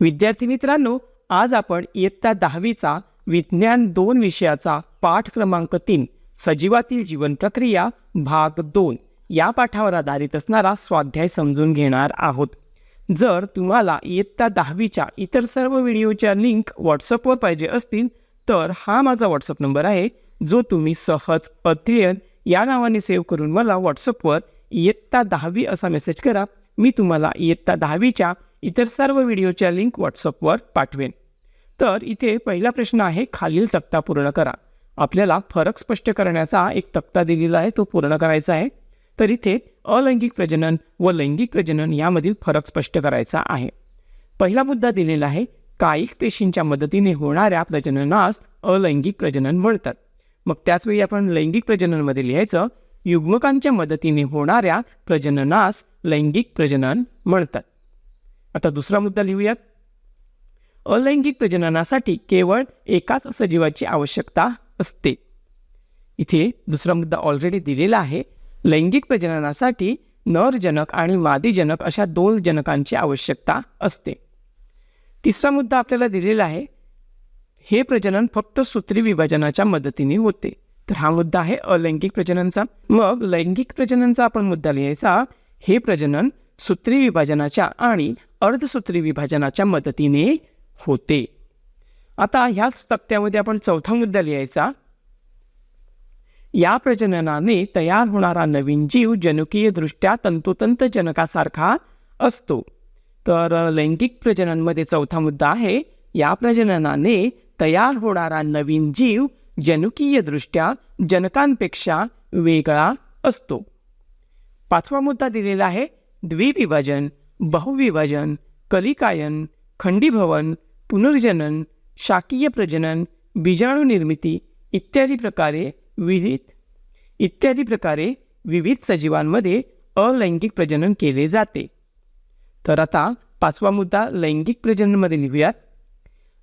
विद्यार्थी मित्रांनो आज आपण इयत्ता दहावीचा विज्ञान दोन विषयाचा पाठ क्रमांक तीन सजीवातील जीवन प्रक्रिया भाग दोन या पाठावर आधारित असणारा स्वाध्याय समजून घेणार आहोत. जर तुम्हाला इयत्ता दहावीच्या इतर सर्व व्हिडिओच्या लिंक व्हॉट्सअपवर पाहिजे असतील तर हा माझा व्हॉट्सअप नंबर आहे जो तुम्ही सहज अध्ययन या नावाने सेव्ह करून मला व्हॉट्सअपवर इयत्ता दहावी असा मेसेज करा. मी तुम्हाला इयत्ता दहावीच्या इतर सर्व व्हिडिओच्या लिंक व्हॉट्सअपवर पाठवेन. तर इथे पहिला प्रश्न आहे खालील तक्ता पूर्ण करा. आपल्याला फरक स्पष्ट करण्याचा एक तक्ता दिलेला आहे तो पूर्ण करायचा आहे. तर इथे अलैंगिक प्रजनन व लैंगिक प्रजनन यामधील फरक स्पष्ट करायचा आहे. पहिला मुद्दा दिलेला आहे कायिक पेशींच्या मदतीने होणाऱ्या प्रजननास अलैंगिक प्रजनन म्हणतात. मग त्याचवेळी आपण लैंगिक प्रजननमध्ये लिहायचं युग्मकांच्या मदतीने होणाऱ्या प्रजननास लैंगिक प्रजनन म्हणतात. आता दुसरा मुद्दा लिहूयात. अलैंगिक प्रजननासाठी केवळ एकाच सजीवाची आवश्यकता असते. इथे दुसरा मुद्दा ऑलरेडी दिलेला आहे. लैंगिक प्रजननासाठी नरजनक आणि मादीजनक अशा दोन जनकांची आवश्यकता असते. तिसरा मुद्दा आपल्याला दिलेला आहे. हे प्रजनन फक्त सूत्री विभाजनाच्या मदतीने होते. तर हा मुद्दा आहे अलैंगिक प्रजननचा. मग लैंगिक प्रजननचा आपण मुद्दा लिहायचा. हे प्रजनन सूत्री विभाजनाच्या आणि अर्धसूत्री विभाजनाच्या मदतीने होते. आता ह्याच तक्त्यामध्ये आपण चौथा मुद्दा लिहायचा. या प्रजननाने तयार होणारा नवीन जीव जनुकीयदृष्ट्या तंतोतंत जनकासारखा असतो. तर लैंगिक प्रजननमध्ये चौथा मुद्दा आहे या प्रजननाने तयार होणारा नवीन जीव जनुकीयदृष्ट्या जनकांपेक्षा वेगळा असतो. पाचवा मुद्दा दिलेला आहे द्विविभाजन बहुविभाजन कलिकायन खंडीभवन पुनर्जनन शाकीय प्रजनन बीजाणू निर्मिती इत्यादी प्रकारे विविध इत्यादी प्रकारे विविध सजीवांमध्ये अलैंगिक प्रजनन केले जाते. तर आता पाचवा मुद्दा लैंगिक प्रजननमध्ये लिहूयात.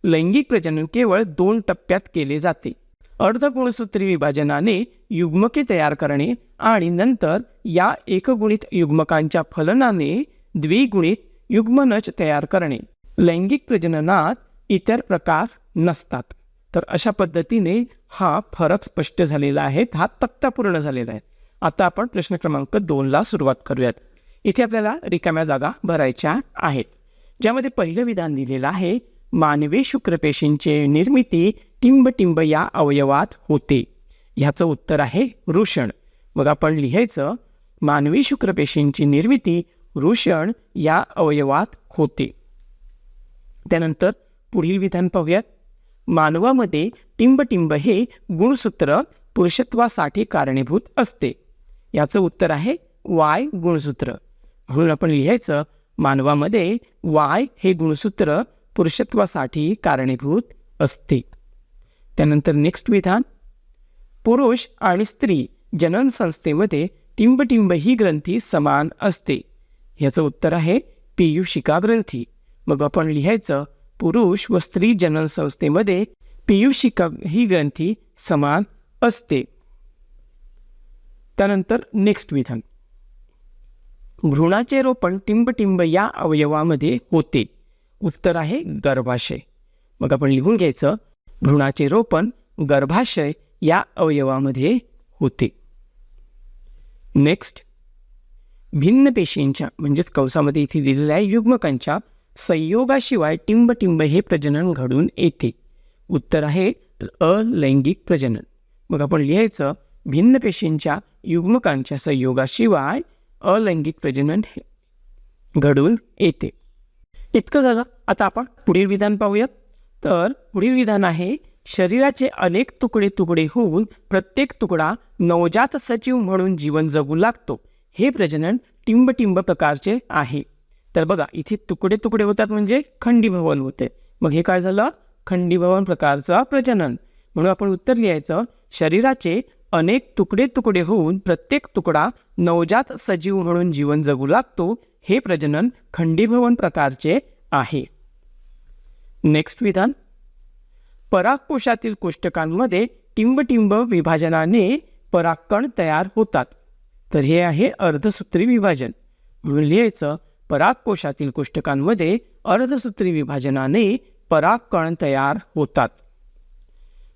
लैंगिक प्रजनन केवळ दोन टप्प्यात केले जाते. अर्धगुणसूत्री विभाजनाने युग्मके तयार करणे आणि नंतर या एकगुणित युग्मकांच्या फलनाने द्विगुणित युग्मनच तयार करणे. लैंगिक प्रजननात इतर प्रकार नसतात. तर अशा पद्धतीने हा फरक स्पष्ट झालेला आहे हा तक्ता पूर्ण झालेला आहे. आता आपण प्रश्न क्रमांक दोनला सुरुवात करूयात. इथे आपल्याला रिकाम्या जागा भरायच्या आहेत. ज्यामध्ये पहिलं विधान दिलेलं आहे मानवी शुक्रपेशींचे निर्मिती टिंबटिंब या अवयवात होते. ह्याचं उत्तर आहे वृषण मग आपण लिहायचं मानवी शुक्रपेशींची निर्मिती वृषण या अवयवात होते. त्यानंतर पुढील विधान पाहूयात. मानवामध्ये टिंबटिंब हे गुणसूत्र पुरुषत्वासाठी कारणीभूत असते. याचं उत्तर आहे वाय गुणसूत्र. म्हणून आपण लिहायचं मानवामध्ये वाय हे गुणसूत्र पुरुषत्वासाठी कारणीभूत असते. त्यानंतर नेक्स्ट विधान. पुरुष आणि स्त्री जनन संस्थेमध्ये टिंबटिंब ही ग्रंथी समान असते. ह्याचं उत्तर आहे पियुषिका ग्रंथी. मग आपण लिहायचं पुरुष व स्त्री जनन संस्थेमध्ये पियुषिका ही ग्रंथी समान असते. त्यानंतर नेक्स्ट विधान. भ्रूणाचे रोपण टिंबटिंब या अवयवामध्ये होते. उत्तर आहे गर्भाशय. मग आपण लिहून घ्यायचं भ्रूणाचे रोपण गर्भाशय या अवयवामध्ये होते. नेक्स्ट भिन्न पेशींच्या म्हणजेच कवसामध्ये इथे दिलेल्या युग्मकांच्या संयोगाशिवाय टिंबटिंब हे प्रजनन घडून येते. उत्तर आहे अलैंगिक प्रजनन. मग आपण लिहायचं भिन्न पेशींच्या युग्मकांच्या संयोगाशिवाय अलैंगिक प्रजनन हे घडून येते. इतकं झालं. आता आपण पुढील विधान पाहूयात. तर पुढील विधान आहे शरीराचे अनेक तुकडे तुकडे होऊन प्रत्येक तुकडा नवजात सचिव म्हणून जीवन जगू लागतो. हे प्रजनन टिंबटिंब प्रकारचे आहे. तर बघा इथे तुकडे तुकडे होतात म्हणजे खंडीभवन होते. मग हे काय झालं? खंडीभवन प्रकारचं प्रजनन. म्हणून आपण उत्तर लिहायचं शरीराचे अनेक तुकडे तुकडे होऊन प्रत्येक तुकडा नवजात सजीव म्हणून जीवन जगू लागतो हे प्रजनन खंडीभवन प्रकारचे आहे. नेक्स्ट विधान. परागकोशातील कोष्टकांमध्ये टिंबटिंब विभाजनाने परागकण तयार होतात. तर हे आहे अर्धसूत्री विभाजन. म्हणून लिहायचं परागकोशातील कोष्टकांमध्ये अर्धसूत्री विभाजनाने परागकण तयार होतात.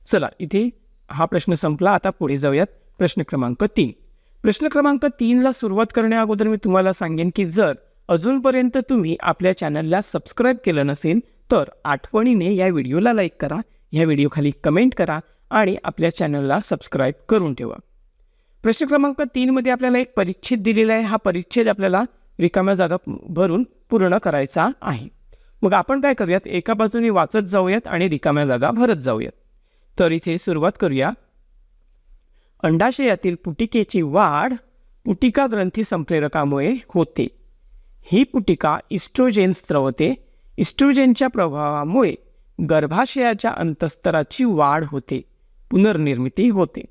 चला इथे हा प्रश्न संपला. आता पुढे जाऊयात प्रश्न क्रमांक तीन. प्रश्न क्रमांक तीनला सुरुवात करण्या अगोदर मी तुम्हाला सांगेन की जर अजूनपर्यंत तुम्ही आपल्या चॅनलला सबस्क्राईब केलं नसेल तर आठवणीने या व्हिडिओला लाईक करा ह्या व्हिडिओखाली कमेंट करा आणि आपल्या चॅनलला सबस्क्राईब करून ठेवा. प्रश्न क्रमांक तीनमध्ये आपल्याला एक परिच्छेद दिलेला आहे. हा परिच्छेद आपल्याला रिकाम्या जागा भरून पूर्ण करायचा आहे. मग आपण काय करूयात? एका बाजूने वाचत जाऊयात आणि रिकाम्या जागा भरत जाऊयात. तर इथे सुरुवात करूया. अंडाशयातील पुटिकेची वाढ पुटिका ग्रंथी संप्रेरकामुळे होते. ही पुटिका इस्ट्रोजेन स्त्रवते इस्ट्रोजेनच्या प्रभावामुळे गर्भाशयाच्या अंतस्तराची वाढ होते. पुनर्निर्मिती होते.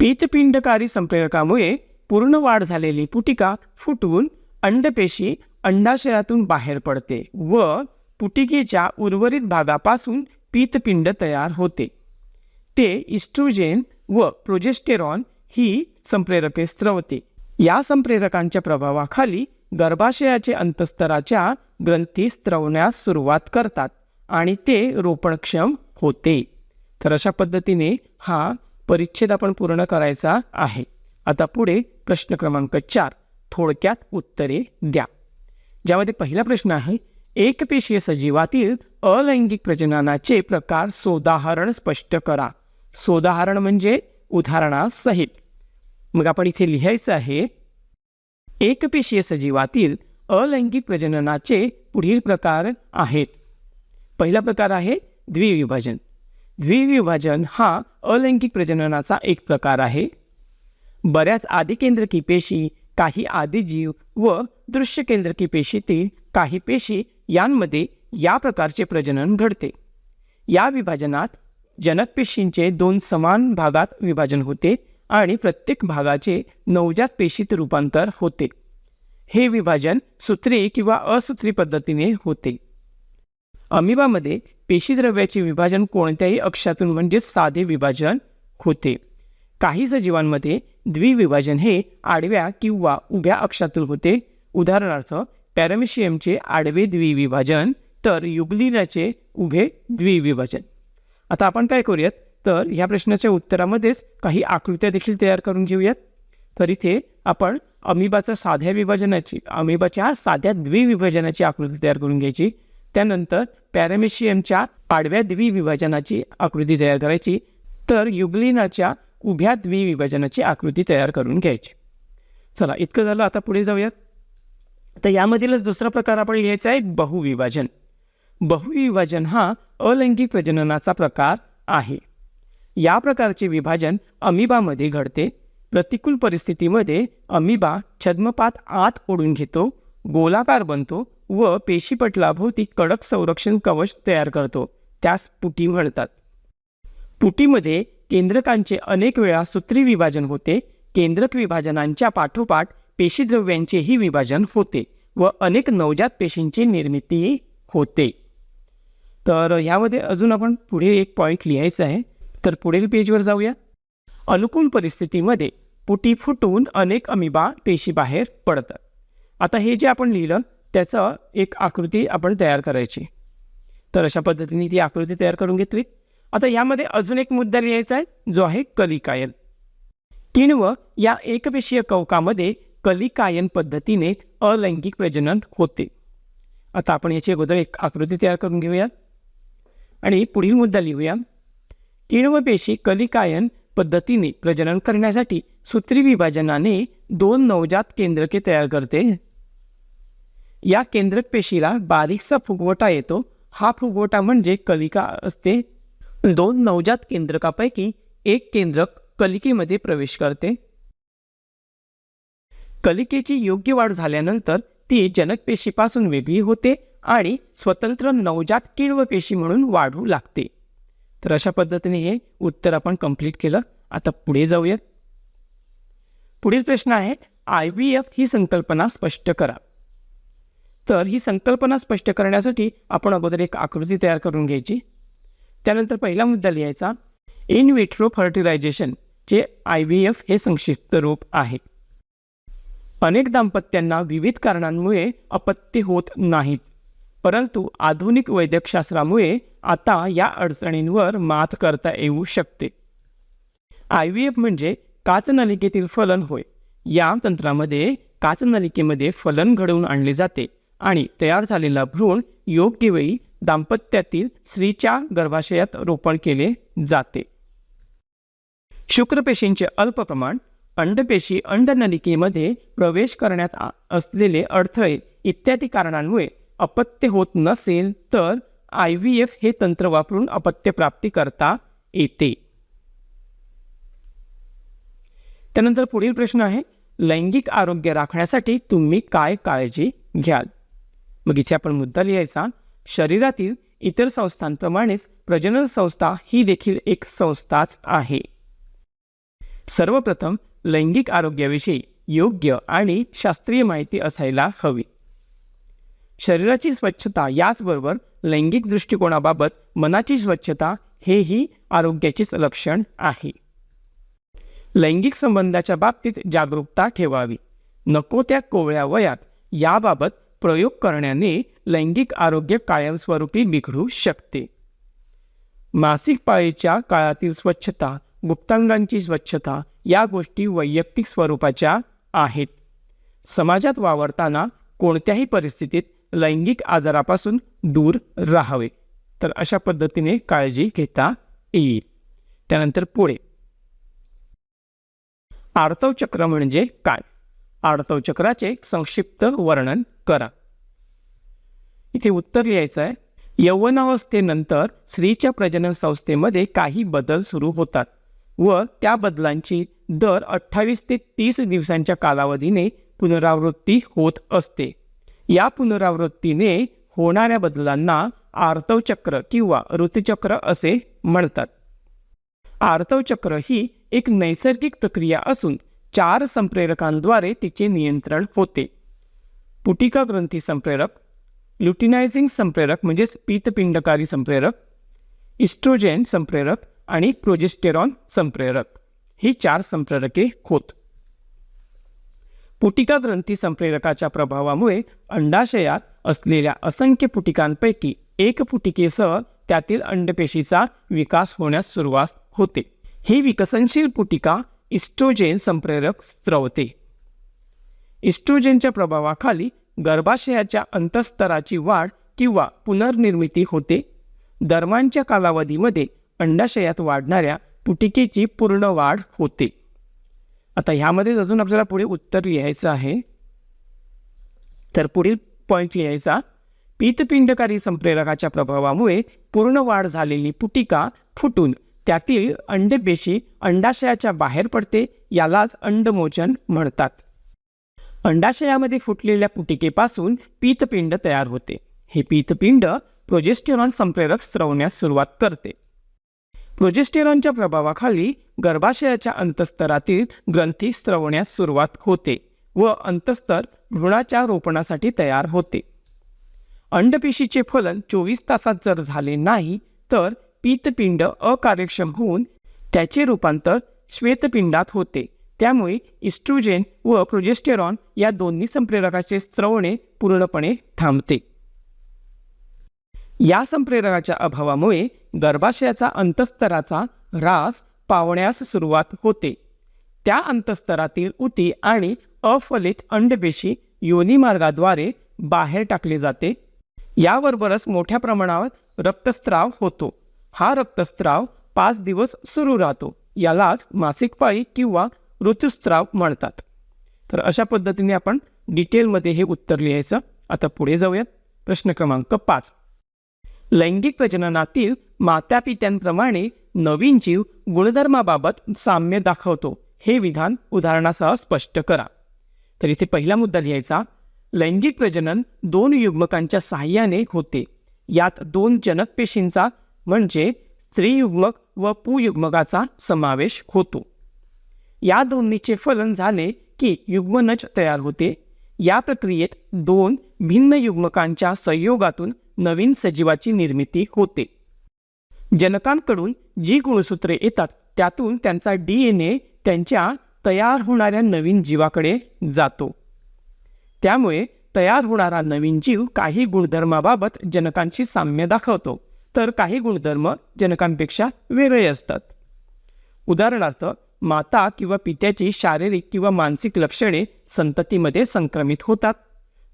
पीतपिंडकारी संप्रेरकामुळे पूर्ण वाढ झालेली पुटिका फुटवून अंडपेशी अंडाशयातून बाहेर पडते व पुटिकेच्या उर्वरित भागापासून पीतपिंड तयार होते. ते इस्ट्रोजेन व प्रोजेस्टेरॉन ही संप्रेरके स्त्रवते या संप्रेरकांच्या प्रभावाखाली गर्भाशयाचे अंतस्तराच्या ग्रंथी स्त्रवण्यास सुरुवात करतात आणि ते रोपणक्षम होते. तर अशा पद्धतीने हा परिच्छेद आपण पूर्ण करायचा आहे. आता पुढे प्रश्न क्रमांक चार. थोडक्यात उत्तरे द्या. ज्यामध्ये पहिला प्रश्न आहे एकपेशीय सजीवातील अलैंगिक प्रजननाचे प्रकार सोदाहरण स्पष्ट करा. सोदाहरण म्हणजे उदाहरणासहित. मग आपण इथे लिहायचं आहे एकपेशीय सजीवातील अलैंगिक प्रजननाचे पुढील प्रकार आहेत. पहिला प्रकार आहे द्विविभाजन. द्विविभाजन हा अलैंगिक प्रजननाचा एक प्रकार आहे. बऱ्याच आदिकेंद्रकी पेशी काही आदिजीव व दृश्यकेंद्रकी पेशीतील काही पेशी यांमध्ये या प्रकारचे प्रजनन घडते. या विभाजनात जनक पेशींचे दोन समान भागात विभाजन होते आणि प्रत्येक भागाचे नवजात पेशीत रूपांतर होते. हे विभाजन सूत्री किंवा असूत्री पद्धतीने होते. अमिबामध्ये पेशीद्रव्याचे विभाजन कोणत्याही अक्षातून म्हणजेच साधे विभाजन होते. काही सजीवांमध्ये द्विविभाजन हे आडव्या किंवा उभ्या अक्षातून होते. उदाहरणार्थ पॅरामिशियमचे आडवे द्विविभाजन तर युग्लिनाचे उभे द्विविभाजन. आता आपण काय करूयात? तर ह्या प्रश्नाच्या उत्तरामध्येच काही आकृत्या देखील तयार करून घेऊयात. तर इथे आपण अमिबाचा साध्या विभाजनाची अमिबाच्या साध्या द्विविभाजनाची आकृती तयार करून घ्यायची. त्यानंतर पॅरामेशियमच्या आडव्या द्विविभाजनाची आकृती तयार करायची. तर युगलिनाच्या उभ्या द्विविभाजनाची आकृती तयार करून घ्यायची. चला इतकं झालं आता पुढे जाऊयात. तर यामधीलच दुसरा प्रकार आपण लिहायचा आहे बहुविभाजन. बहुविभाजन हा अलैंगिक प्रजननाचा प्रकार आहे. या प्रकारचे विभाजन अमिबामध्ये घडते. प्रतिकूल परिस्थितीमध्ये अमिबा छद्मपात आत ओढून घेतो गोलाकार बनतो व पेशीपटलाभोवती कडक संरक्षण कवच तयार करतो. त्यास पुटी म्हणतात. पुटीमध्ये केंद्रकांचे अनेक वेळा सूत्री विभाजन होते. केंद्रक विभाजनांच्या पाठोपाठ पेशीद्रव्यांचेही विभाजन होते व अनेक नवजात पेशींची निर्मिती होते. तर ह्यामध्ये अजून आपण पुढे एक पॉईंट लिहायचं आहे. तर पुढील पेजवर जाऊया. अनुकूल परिस्थितीमध्ये पुटी फुटून अनेक अमिबा पेशी बाहेर पडतात. आता हे जे आपण लिहिलं त्याचं एक आकृती आपण तयार करायची. तर अशा पद्धतीने ती आकृती तयार करून घेतली. आता यामध्ये अजून एक मुद्दा लिहायचा आहे जो आहे कलिकायन. किण्व या एकपेशीय कवकामध्ये कलिकायन पद्धतीने अलैंगिक प्रजनन होते. आता आपण याची अगोदर एक आकृती तयार करून घेऊया आणि पुढील मुद्दा लिहूया. किण्वपेशी कलिकायन पद्धतीने प्रजनन करण्यासाठी सूत्री विभाजनाने दोन नवजात केंद्रके तयार करते. या केंद्रक पेशीला बारीकसा फुगवटा येतो. हा फुगवटा म्हणजे कलिका असते. दोन नवजात केंद्रकापैकी एक केंद्रक कलिकेमध्ये प्रवेश करते. कलिकेची योग्य वाढ झाल्यानंतर ती जनकपेशीपासून वेगळी होते आणि स्वतंत्र नवजात किण्व पेशी म्हणून वाढू लागते. तर अशा पद्धतीने हे उत्तर आपण कंप्लीट केलं. आता पुढे जाऊया. पुढील प्रश्न आहे आय व्ही एफ ही संकल्पना स्पष्ट करा. तर ही संकल्पना स्पष्ट करण्यासाठी आपण अगोदर एक आकृती तयार करून घ्यायची. त्यानंतर पहिला मुद्दा लिहायचा. इन विट्रो फर्टिलायझेशन जे आय व्ही एफ हे संक्षिप्त रूप आहे. अनेक दाम्पत्यांना विविध कारणांमुळे अपत्य होत नाहीत. परंतु आधुनिक वैद्यकशास्त्रामुळे आता या अडचणींवर मात करता येऊ शकते. आय व्ही एफ म्हणजे काचनलिकेतील फलन होय. या तंत्रामध्ये काचनलिकेमध्ये फलन घडवून आणले जाते आणि तयार झालेला भ्रूण योग्य वेळी दाम्पत्यातील स्त्रीच्या गर्भाशयात रोपण केले जाते. शुक्रपेशींचे अल्प प्रमाण अंडपेशी अंडनलिकेमध्ये प्रवेश करण्यात असलेले अडथळे इत्यादी कारणांमुळे अपत्य होत नसेल तर आय व्ही एफ हे तंत्र वापरून अपत्य प्राप्ती करता येते. त्यानंतर पुढील प्रश्न आहे लैंगिक आरोग्य राखण्यासाठी तुम्ही काय काळजी घ्याल? मग इथे आपण मुद्दा लिहायचा शरीरातील इतर संस्थांप्रमाणेच प्रजनन संस्था ही देखील एक संस्थाच आहे. सर्वप्रथम लैंगिक आरोग्याविषयी योग्य आणि शास्त्रीय माहिती असायला हवी. शरीराची स्वच्छता याचबरोबर लैंगिक दृष्टिकोनाबाबत मनाची स्वच्छता हेही आरोग्याचेच लक्षण आहे. लैंगिक संबंधाच्या बाबतीत जागरूकता ठेवावी. नको त्या कोवळ्या वयात याबाबत प्रयोग करण्याने लैंगिक आरोग्य कायमस्वरूपी बिघडू शकते. मासिक पाळीच्या काळातील स्वच्छता गुप्तांगांची स्वच्छता या गोष्टी वैयक्तिक स्वरूपाच्या आहेत. समाजात वावरताना कोणत्याही परिस्थितीत लैंगिक आजारापासून दूर राहावे. तर अशा पद्धतीने काळजी घेता येईल. त्यानंतर पुढे. आर्तव चक्र म्हणजे काय? आर्तव चक्राचे संक्षिप्त वर्णन करा. इथे उत्तर लिहायचं आहे यौवनावस्थेनंतर स्त्रीच्या प्रजनन संस्थेमध्ये काही बदल सुरू होतात. व त्या बदलांची दर अठ्ठावीस ते तीस दिवसांच्या कालावधीने पुनरावृत्ती होत असते. या पुनरावृत्तीने होणाऱ्या बदलांना आर्तवचक्र किंवा ऋतुचक्र असे म्हणतात. आर्तवचक्र ही एक नैसर्गिक प्रक्रिया असून चार संप्रेरकांद्वारे तिचे नियंत्रण होते. पुटिका ग्रंथी संप्रेरक ल्युटिनायझिंग संप्रेरक म्हणजेच पीतपिंडकारी संप्रेरक इस्ट्रोजेन संप्रेरक आणि प्रोजेस्टेरॉन संप्रेरक. ही चार संप्रेरके होत. पुटिका ग्रंथी संप्रेरकाच्या प्रभावामुळे अंडाशयात असलेल्या असंख्य पुटिकांपैकी एक पुटिकेसह त्यातील अंडपेशीचा विकास होण्यास सुरुवात होते. ही विकसनशील पुटिका इस्ट्रोजेन संप्रेरक स्त्रवते इस्ट्रोजेनच्या प्रभावाखाली गर्भाशयाच्या अंतस्तराची वाढ किंवा पुनर्निर्मिती होते. दरम्यानच्या कालावधीमध्ये अंडाशयात वाढणाऱ्या पुटिकेची पूर्ण वाढ होते. आता ह्यामध्येच अजून आपल्याला पुढे उत्तर लिहायचं आहे. तर पुढील पॉईंट लिहायचा पीतपिंडकारी संप्रेरकाच्या प्रभावामुळे पूर्ण वाढ झालेली पुटिका फुटून त्यातील अंडपेशी अंडाशयाच्या बाहेर पडते यालाच अंडमोचन म्हणतात. अंडाशयामध्ये फुटलेल्या पुटिकेपासून पीतपिंड तयार होते. हे पीतपिंड प्रोजेस्टेरॉन संप्रेरक स्रवण्यास सुरुवात करते. प्रोजेस्टेरॉनच्या प्रभावाखाली गर्भाशयाच्या अंतस्तरातील ग्रंथी स्रवण्यास सुरुवात होते व अंतस्तर भ्रूणाच्या रोपणासाठी तयार होते. अंडपेशीचे फलन चोवीस तासात जर झाले नाही तर पीतपिंड अकार्यक्षम होऊन त्याचे रूपांतर श्वेतपिंडात होते. त्यामुळे इस्ट्रोजेन व प्रोजेस्टेरॉन या दोन्ही संप्रेरकाचे स्रवणे पूर्णपणे थांबते. या संप्रेरकाच्या अभावामुळे गर्भाशयाचा अंतस्तराचा ऱ्हास पावण्यास सुरुवात होते. त्या अंतस्तरातील उती आणि अफलित अंडपेशी योनिमार्गाद्वारे बाहेर टाकले जाते. याबरोबरच मोठ्या प्रमाणावर रक्तस्त्राव होतो. हा रक्तस्त्राव पाच दिवस सुरू राहतो. यालाच मासिक पाळी किंवा ऋतुस्त्राव म्हणतात. तर अशा पद्धतीने आपण डिटेलमध्ये हे उत्तर लिहायचं. आता पुढे जाऊयात. प्रश्न क्रमांक पाच. लैंगिक प्रजननातील मातापित्यांप्रमाणे नवीन जीव गुणधर्माबाबत साम्य दाखवतो. हे विधान उदाहरणासह स्पष्ट करा. तर इथे पहिला मुद्दा लिहायचा. लैंगिक प्रजनन दोन युग्मकांच्या सहाय्याने होते. यात दोन जनक पेशींचा म्हणजे स्त्रीयुग्मक व पुयुग्मकाचा समावेश होतो. या दोन्हीचे फलन झाले की युग्मनज तयार होते. या प्रक्रियेत दोन भिन्न युग्मकांच्या संयोगातून नवीन सजीवाची निर्मिती होते. जनकांकडून जी गुणसूत्रे येतात त्यातून त्यांचा डी एन ए त्यांच्या तयार होणाऱ्या नवीन जीवाकडे जातो. त्यामुळे तयार होणारा नवीन जीव काही गुणधर्माबाबत जनकांशी साम्य दाखवतो तर काही गुणधर्म जनकांपेक्षा वेगळे असतात. उदाहरणार्थ माता किंवा पित्याची शारीरिक किंवा मानसिक लक्षणे संततीमध्ये संक्रमित होतात.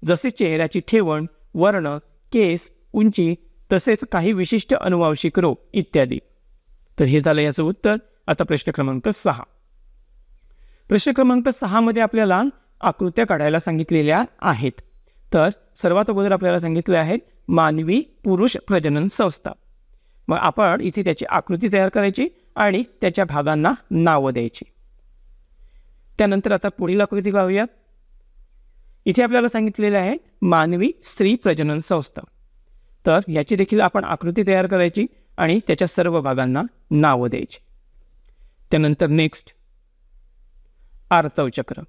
जसे चेहऱ्याची ठेवण वर्ण केस उंची तसेच काही विशिष्ट अनुवांशिक रोग इत्यादी. तर हे झालं याचं उत्तर. आता प्रश्न क्रमांक सहा. प्रश्न क्रमांक सहामध्ये आपल्याला आकृत्या काढायला सांगितलेल्या आहेत. तर सर्वात अगोदर आपल्याला सांगितले आहेत मानवी पुरुष प्रजनन संस्था. मग आपण इथे त्याची आकृती तयार करायची आणि त्याच्या भागांना नावं द्यायची. त्यानंतर आता पुढील आकृती पाहूयात. इथे आपल्याला सांगितलेलं आहे मानवी स्त्री प्रजनन संस्था. तर याची देखील आपण आकृती तयार करायची आणि त्याच्या सर्व भागांना नावं द्यायची. त्यानंतर नेक्स्ट आर्तवचक्र.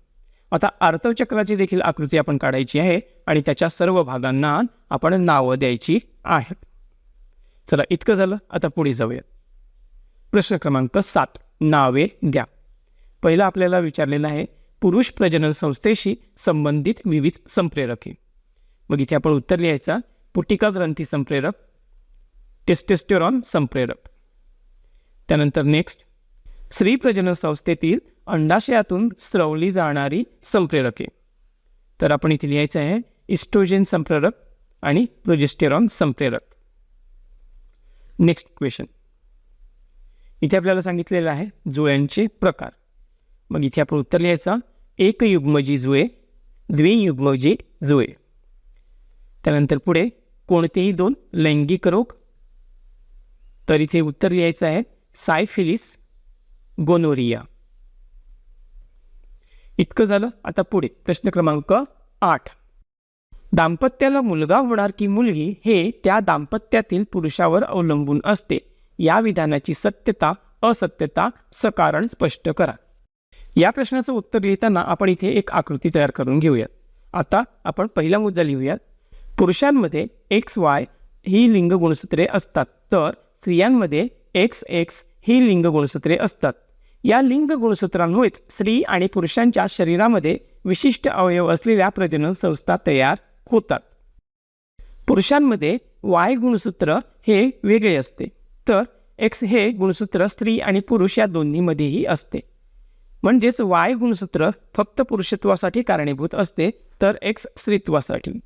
आता आर्तवचक्राची देखील आकृती आपण काढायची आहे आणि त्याच्या सर्व भागांना आपण नावं द्यायची आहेत. चला इतकं झालं आता पुढे जाऊया प्रश्न क्रमांक सात नावे द्या. पहिला आपल्याला विचारलेलं आहे पुरुष प्रजनन संस्थेशी संबंधित विविध संप्रेरके. मग इथे आपण उत्तर लिहायचा पुटिका ग्रंथी संप्रेरक टेस्टेस्टेरॉन संप्रेरक. त्यानंतर नेक्स्ट स्त्री प्रजनन संस्थेतील अंडाशयातून स्रवली जाणारी संप्रेरके. तर आपण इथे लिहायचं आहे इस्ट्रोजेन संप्रेरक आणि प्रोजेस्टेरॉन संप्रेरक. नेक्स्ट क्वेश्चन इथे आपल्याला सांगितलेलं आहे जुळ्यांचे प्रकार. मग इथे आपण उत्तर लिहायचं एक युग्मजी जुळे द्वियुग्मजी जुळे. त्यानंतर पुढे कोणतेही दोन लैंगिक रोग? तर इथे उत्तर लिहायचं आहे सायफिलिस गोनोरिया. इतकं झालं आता पुढे प्रश्न क्रमांक आठ. दाम्पत्याला मुलगा होणार की मुलगी हे त्या दाम्पत्यातील पुरुषावर अवलंबून असते. या विधानाची सत्यता असत्यता सकारण स्पष्ट करा. या प्रश्नाचं उत्तर लिहिताना आपण इथे एक आकृती तयार करून घेऊयात. आता आपण पहिला मुद्दा लिहूयात. पुरुषांमध्ये एक्स वाय ही लिंग गुणसूत्रे असतात. तर स्त्रियांमध्ये एक्स एक्स ही लिंग गुणसूत्रे असतात. या लिंग गुणसूत्रांमुळेच स्त्री आणि पुरुषांच्या शरीरामध्ये विशिष्ट अवयव असलेल्या प्रजनन संस्था तयार होतात. पुरुषांमध्ये वाय गुणसूत्र हे वेगळे असते. तर एक्स हे गुणसूत्र स्त्री आणि पुरुष या दोन्हीमध्येही असते. म्हणजेच वाय गुणसूत्र फक्त पुरुषत्वासाठी कारणीभूत असते तर एक्स स्त्रीत्वासाठी.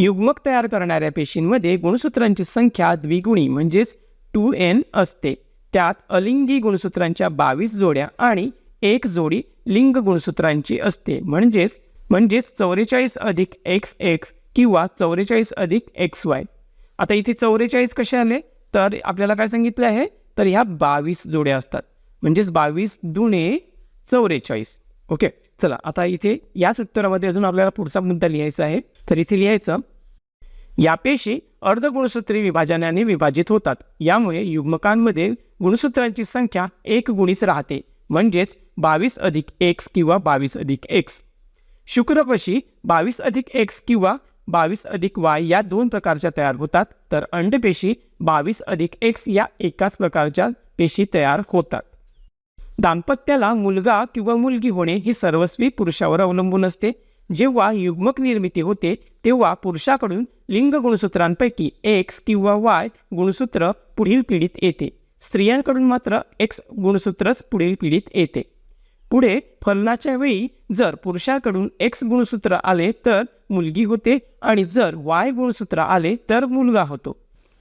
युग्मक तयार करणाऱ्या पेशींमध्ये गुणसूत्रांची संख्या द्विगुणी म्हणजेच टू एन असते. त्यात अलिंगी गुणसूत्रांच्या बावीस जोड्या आणि एक जोडी लिंग गुणसूत्रांची असते. म्हणजेच म्हणजेच चौवेचाळीस अधिक एक्स एक्स किंवा चौवेचाळीस अधिक एक्स वाय. आता इथे चौवेचाळीस कसे आले? तर आपल्याला काय सांगितलं आहे? तर ह्या बावीस जोड्या असतात. म्हणजेच बावीस दुणे चौवेचाळीस. ओके? चला आता इथे याच उत्तरामध्ये अजून आपल्याला पुढचा मुद्दा लिहायचा आहे. तर इथे लिहायचं या पेशी अर्धगुणसूत्री विभाजनाने विभाजित होतात. यामुळे युग्मकांमध्ये गुणसूत्रांची संख्या एक गुणीच राहते. म्हणजेच बावीस अधिक एक्स किंवा बावीस अधिक एक्स शुक्रपशी बावीस अधिक एक्स किंवा बावीस अधिक वाय या दोन प्रकारच्या तयार होतात. तर अंडपेशी बावीस अधिक एक्स या एकाच प्रकारच्या पेशी तयार होतात. दाम्पत्याला मुलगा किंवा मुलगी होणे ही सर्वस्वी पुरुषावर अवलंबून असते. जेव्हा युग्मक निर्मिती होते तेव्हा पुरुषाकडून लिंग गुणसूत्रांपैकी एक्स किंवा वाय गुणसूत्र पुढील पिढीत येते. स्त्रियांकडून मात्र एक्स गुणसूत्रच पुढील पिढीत येते. पुढे फलनाच्या वेळी जर पुरुषाकडून एक्स गुणसूत्र आले तर मुलगी होते आणि जर वाय गुणसूत्र आले तर मुलगा होतो.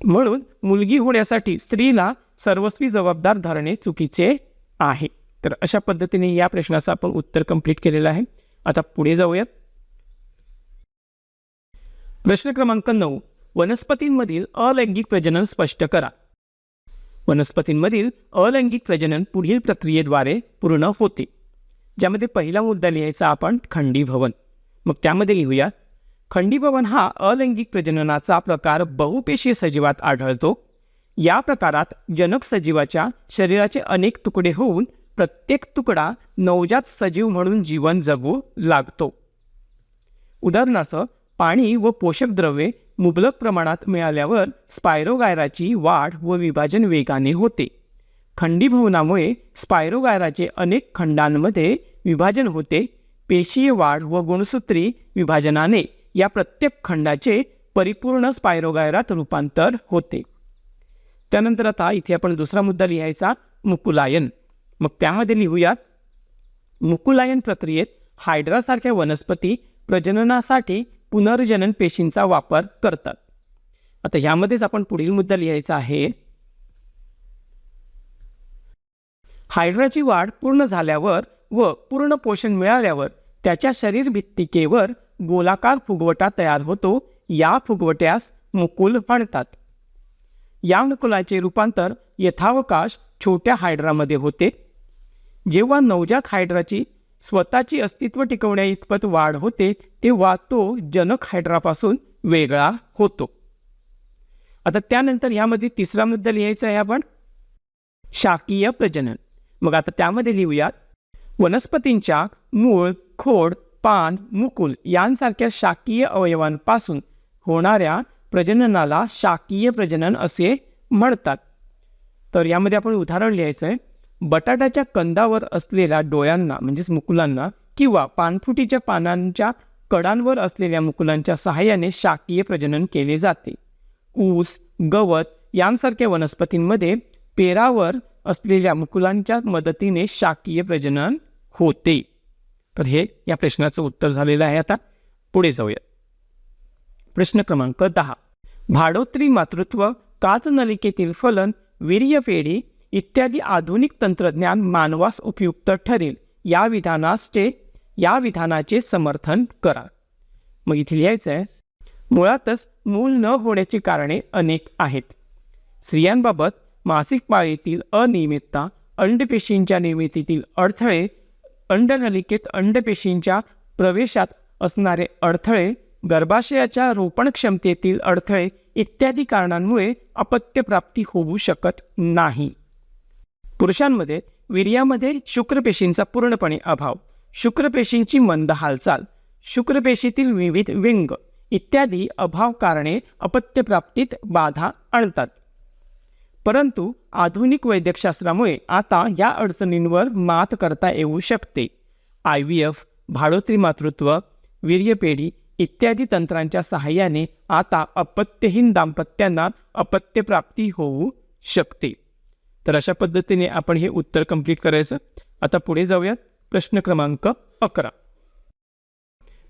म्हणून मुलगी होण्यासाठी स्त्रीला सर्वस्वी जबाबदार धरणे चुकीचे आहे. तर अशा पद्धतीने या प्रश्नाचं आपण उत्तर कंप्लीट केलेलं आहे. आता पुढे जाऊयात. प्रश्न क्रमांक नऊ. वनस्पतींमधील अलैंगिक प्रजनन स्पष्ट करा. वनस्पतींमधील अलैंगिक प्रजनन पुढील प्रक्रियेद्वारे पूर्ण होते. ज्यामध्ये पहिला मुद्दा लिहायचा आपण खंडीभवन मग त्यामध्ये लिहूया. खंडीभवन हा अलैंगिक प्रजननाचा प्रकार बहुपेशीय सजीवात आढळतो. या प्रकारात जनक सजीवाच्या शरीराचे अनेक तुकडे होऊन प्रत्येक तुकडा नवजात सजीव म्हणून जीवन जगू लागतो. उदाहरणार्थ पाणी व पोषक द्रव्ये मुबलक प्रमाणात मिळाल्यावर स्पायरोगायराची वाढ व विभाजन वेगाने होते. खंडीभवनामुळे स्पायरोगायराचे अनेक खंडांमध्ये विभाजन होते. पेशीय वाढ व गुणसूत्री विभाजनाने या प्रत्येक खंडाचे परिपूर्ण स्पायरोगायरात रूपांतर होते. त्यानंतर आता इथे आपण दुसरा मुद्दा लिहायचा मुकुलायन. मग त्यामध्ये लिहूयात मुकुलायन प्रक्रियेत हायड्रासारख्या वनस्पती प्रजननासाठी पुनर्जनन पेशींचा वापर करतात. आता ह्यामध्येच आपण पुढील मुद्दा लिहायचा आहे. हायड्राची वाढ पूर्ण झाल्यावर व पूर्ण पोषण मिळाल्यावर त्याच्या शरीर भित्तिकेवर गोलाकार फुगवटा तयार होतो. या फुगवट्यास मुकुल म्हणतात. यानुकुलाचे रूपांतर यथावकाश छोट्या हायड्रामध्ये होते. जेव्हा नवजात हायड्राची स्वतःची अस्तित्व टिकवण्या इतपत वाढ होते तेव्हा तो जनक हायड्रापासून वेगळा होतो. आता त्यानंतर यामध्ये तिसरा मुद्दा लिहायचा आहे आपण. शाकीय प्रजनन. मग आता त्यामध्ये लिहूयात. वनस्पतींच्या मूळ खोड पान मुकुल यांसारख्या शाकीय अवयवांपासून होणाऱ्या प्रजननाला शाकीय प्रजनन असे म्हणतात. तर यामध्ये आपण उदाहरण लिहायचं आहे बटाट्याच्या कंदावर असलेल्या डोळ्यांना म्हणजेच मुकुलांना किंवा पानफुटीच्या पानांच्या कडांवर असलेल्या मुकुलांच्या सहाय्याने शाकीय प्रजनन केले जाते. ऊस गवत यांसारख्या वनस्पतींमध्ये पेरावर असलेल्या मुकुलांच्या मदतीने शाकीय प्रजनन होते. तर हे या प्रश्नाचं उत्तर झालेलं आहे आता. पुढे जाऊयात. प्रश्न क्रमांक दहा. भाडोत्री मातृत्व काचनलिकेतील फलन वीर्यपेढी इत्यादी आधुनिक तंत्रज्ञान मानवास उपयुक्त ठरेल. या विधानाचे या विधानाचे समर्थन करा. मग इथे लिहायचं आहे मुळातच मूल न होण्याची कारणे अनेक आहेत. स्त्रियांबाबत मासिक पाळीतील अनियमितता अंडपेशींच्या निर्मितीतील अडथळे अंडनलिकेत अंडपेशींच्या प्रवेशात असणारे अडथळे गर्भाशयाच्या रोपण क्षमतेतील अडथळे इत्यादी कारणांमुळे अपत्यप्राप्ती होऊ शकत नाही. पुरुषांमध्ये वीर्यामध्ये शुक्रपेशींचा पूर्णपणे अभाव शुक्रपेशींची मंद हालचाल शुक्रपेशीतील विविध विंग इत्यादी अभाव कारणे अपत्यप्राप्तीत बाधा आणतात. परंतु आधुनिक वैद्यकशास्त्रामुळे आता या अडचणींवर मात करता येऊ शकते. आय व्ही एफ भाडोत्री मातृत्व वीर्यपेढी इत्यादी तंत्रांच्या सहाय्याने आता अपत्यहीन दाम्पत्यांना अपत्यप्राप्ती होऊ शकते. तर अशा पद्धतीने आपण हे उत्तर कंप्लीट करायचं. आता पुढे जाऊयात. प्रश्न क्रमांक अकरा.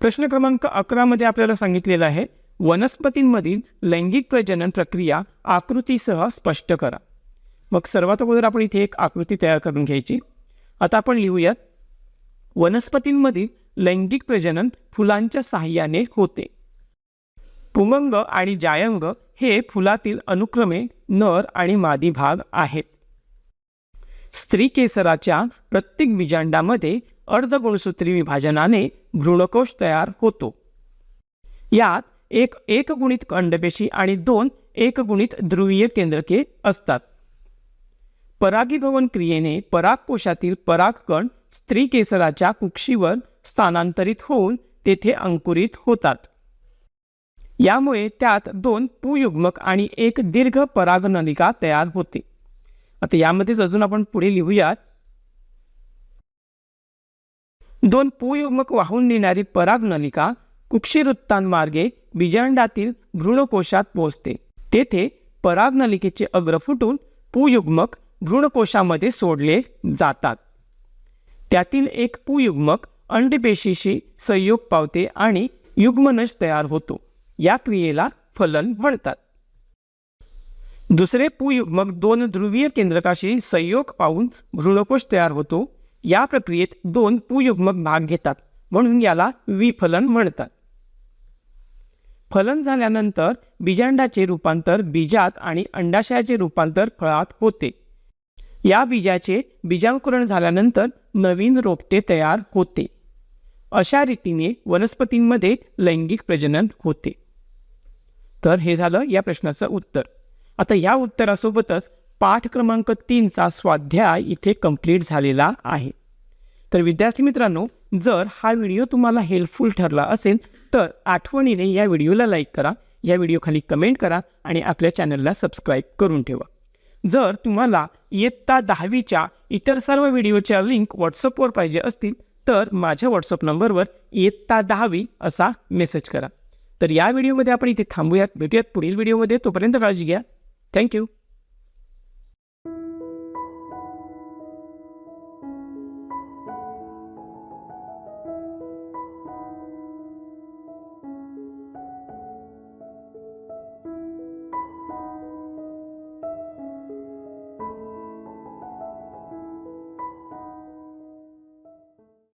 प्रश्न क्रमांक अकरामध्ये आपल्याला सांगितलेलं आहे वनस्पतींमधील लैंगिक प्रजनन प्रक्रिया आकृतीसह स्पष्ट करा. मग सर्वात अगोदर आपण इथे एक आकृती तयार करून घ्यायची. आता आपण लिहूयात वनस्पतींमधील लैंगिक प्रजनन फुलांच्या साहाय्याने होते. पुमंग आणि जायंग हे फुलातील अनुक्रमे नर आणि मादी भाग आहेत. स्त्री केसराच्या प्रत्येक बीजांडामध्ये अर्धगुणसूत्री विभाजनाने भ्रूणकोश तयार होतो. यात एक एकगुणित अंडपेशी आणि दोन एकगुणित ध्रुवीय केंद्रके असतात. परागीभवन क्रियेने परागकोशातील परागकण स्त्री केसराच्या कुक्षीवर स्थानांतरित होऊन तेथे अंकुरित होतात. यामुळे त्यात दोन पुयुग्मक आणि एक दीर्घ परागनलिका तयार होते. आता यामध्येच अजून आपण पुढे लिहूयात. दोन पुयुग्मक वाहून नेणारी परागनलिका कुक्षिवृत्तांमार्गे बीजांडातील भ्रूणकोशात पोहोचते. तेथे परागनलिकेचे अग्र फुटून पुयुग्मक भ्रूणकोशामध्ये सोडले जातात. त्यातील एक पुयुग्मक अंडपेशीशी संयोग पावते आणि युग्मनश तयार होतो. या क्रियेला फलन म्हणतात. दुसरे पुयुग्मक दोन ध्रुवीय केंद्रकाशी संयोग पाहून भ्रूणकोश तयार होतो. या प्रक्रियेत दोन पुयुग्मक भाग घेतात म्हणून याला विफलन म्हणतात. फलन झाल्यानंतर बीजांडाचे रूपांतर बीजात आणि अंडाशयाचे रूपांतर फळात होते. या बीजाचे बीजांकुरण झाल्यानंतर नवीन रोपटे तयार होते. अशा रीतीने वनस्पतींमध्ये लैंगिक प्रजनन होते. तर हे झालं या प्रश्नाचं उत्तर. आता या उत्तरासोबतच पाठ क्रमांक तीनचा स्वाध्याय इथे कंप्लीट झालेला आहे. तर विद्यार्थी मित्रांनो जर हा व्हिडिओ तुम्हाला हेल्पफुल ठरला असेल तर आठवणीने या व्हिडिओला लाईक करा या व्हिडिओखाली कमेंट करा आणि आपल्या चॅनलला सबस्क्राईब करून ठेवा. जर तुम्हाला इयत्ता दहावीच्या इतर सर्व व्हिडिओच्या लिंक व्हॉट्सअपवर पाहिजे असतील तर माझ्या व्हॉट्सअप नंबरवर इयत्ता दहावी असा मेसेज करा. तर या व्हिडिओमध्ये आपण इथे थांबूयात भेटूयात पुढील व्हिडिओमध्ये तोपर्यंत काळजी घ्या. थँक्यू